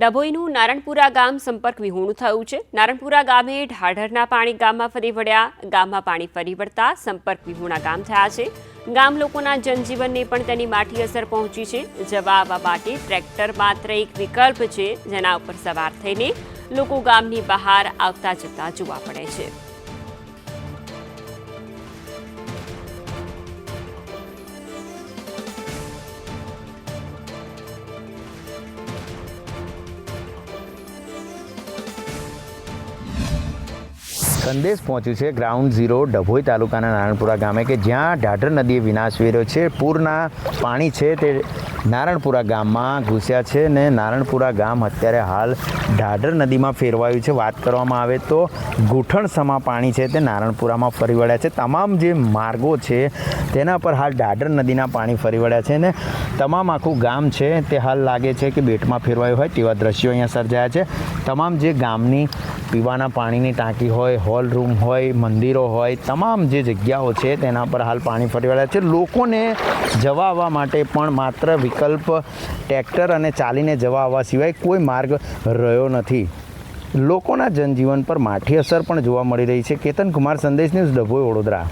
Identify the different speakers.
Speaker 1: ડભોઈનું નારણપુરા ગામ સંપર્ક વિહોણું થયું છે. નારણપુરા ગામે ઢાઢરના પાણી ગામમાં ફરી વળ્યા. ગામમાં પાણી ફરી વળતા સંપર્ક વિહોણા ગામ થયા છે. ગામ લોકોના જનજીવનને પણ તેની માઠી અસર પહોંચી છે. જવા આવવા માટે ટ્રેક્ટર માત્ર એક વિકલ્પ છે, જેના ઉપર સવાર થઈને લોકો ગામની બહાર આવતા જતા જોવા પડે છે.
Speaker 2: સંદેશ પહોંચ્યું છે ગ્રાઉન્ડ ઝીરો ડભોઈ તાલુકાના નારણપુરા ગામે કે જ્યાં ઢાઢર નદીએ વિનાશ વેર્યો છે. પૂરના પાણી છે તે નારણપુરા ગામમાં ઘૂસ્યા છે ને નારણપુરા ગામ અત્યારે હાલ ઢાઢર નદીમાં ફેરવાયું છે. વાત કરવામાં આવે તો ઘૂંટણસમા પાણી છે તે નારણપુરામાં ફરી વળ્યા છે. તમામ જે માર્ગો છે તેના પર હાલ ઢાઢર નદીના પાણી ફરી વળ્યા છે ને તમામ આખું ગામ છે તે હાલ લાગે છે કે બેટમાં ફેરવાયું હોય તેવા દ્રશ્યો અહીંયા સર્જાયા છે. તમામ જે ગામની પીવાના પાણીની ટાંકી હોય, હોલ રૂમ હોય, મંદિરો હોય, તમામ જે જગ્યાઓ છે તેના પર હાલ પાણી ફરી વળ્યા છે. લોકોને જવા આવવા માટે પણ માત્ર વિકલ્પ ટ્રેક્ટર અને ચાલીને જવા આવવા સિવાય કોઈ માર્ગ રહ્યો નથી. લોકોના જનજીવન પર માઠી અસર પણ જોવા મળી રહી છે. કેતન કુમાર સંદેશ ન્યૂઝ, ડભોઈ, વડોદરા.